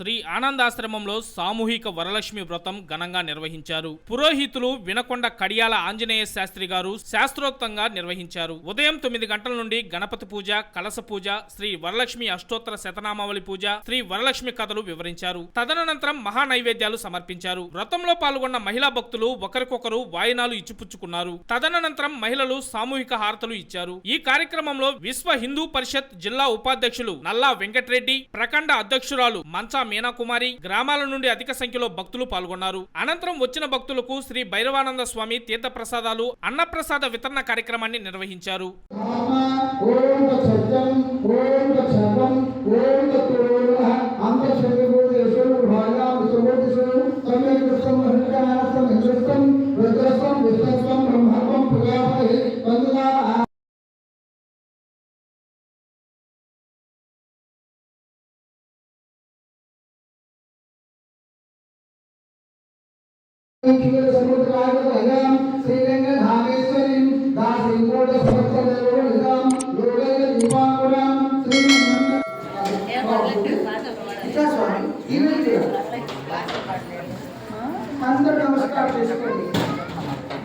శ్రీ ఆనందాశ్రమంలో సామూహిక వరలక్ష్మి వ్రతం ఘనంగా నిర్వహించారు. పురోహితులు వినకొండ కడియాల ఆంజనేయ శాస్త్రి గారు శాస్త్రోక్తంగా నిర్వహించారు. ఉదయం తొమ్మిది గంటల నుండి గణపతి పూజ కలస పూజ శ్రీ వరలక్ష్మి అష్టోత్తర శతనామావళి పూజ శ్రీ వరలక్ష్మి కథలు వివరించారు. తదనంతరం మహా నైవేద్యాలు సమర్పించారు. వ్రతంలో పాల్గొన్న మహిళా భక్తులు ఒకరికొకరు వాయినాలు ఇచ్చిపుచ్చుకున్నారు. తదనంతరం మహిళలు సామూహిక హారతలు ఇచ్చారు. ఈ కార్యక్రమంలో విశ్వ హిందూ పరిషత్ జిల్లా ఉపాధ్యక్షులు నల్లా వెంకటరెడ్డి ప్రఖండ అధ్యక్షురాలు మంచా మీనాకుమారి గ్రామాల నుండి అధిక సంఖ్యలో భక్తులు పాల్గొన్నారు. అనంతరం వచ్చిన భక్తులకు శ్రీ భైరవానంద స్వామి తీర్థప్రసాదాలు అన్నప్రసాద వితరణ కార్యక్రమాన్ని నిర్వహించారు. అందరూ నమస్కారం చేసుకోండి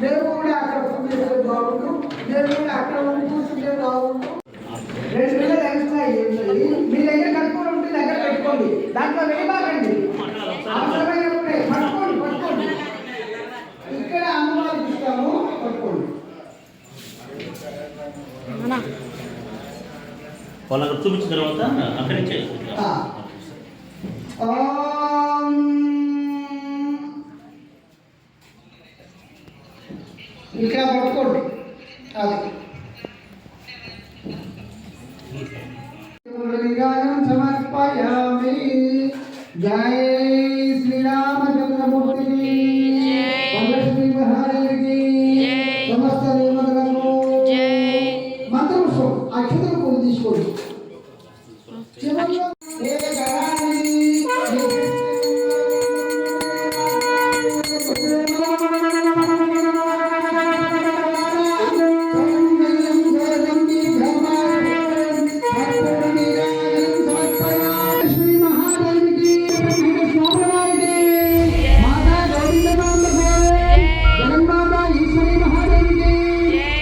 నేను కూడా అక్కడ కూర్చుంటే బాగుండు నేను కూడా అక్కడ ఉండి కూర్చుంటే బాగుండు. రెండు వేల ఎక్స్ట్రా మీ దగ్గర కట్టుకొని ఉంటే దగ్గర పెట్టుకోండి. దాంట్లో వేయబాకండి అవసరమైనప్పుడే పట్టుకోండి పట్టుకోండి ఇక్కడ అమ్మవారికి ఇస్తాము పట్టుకోండి వాళ్ళకి చూపించిన తర్వాత అక్కడి నుంచి ఇక్కడ పట్టుకోండి. అది. సమర్పయామి. జై శ్రీరామచంద్రమూర్తికి 结婚了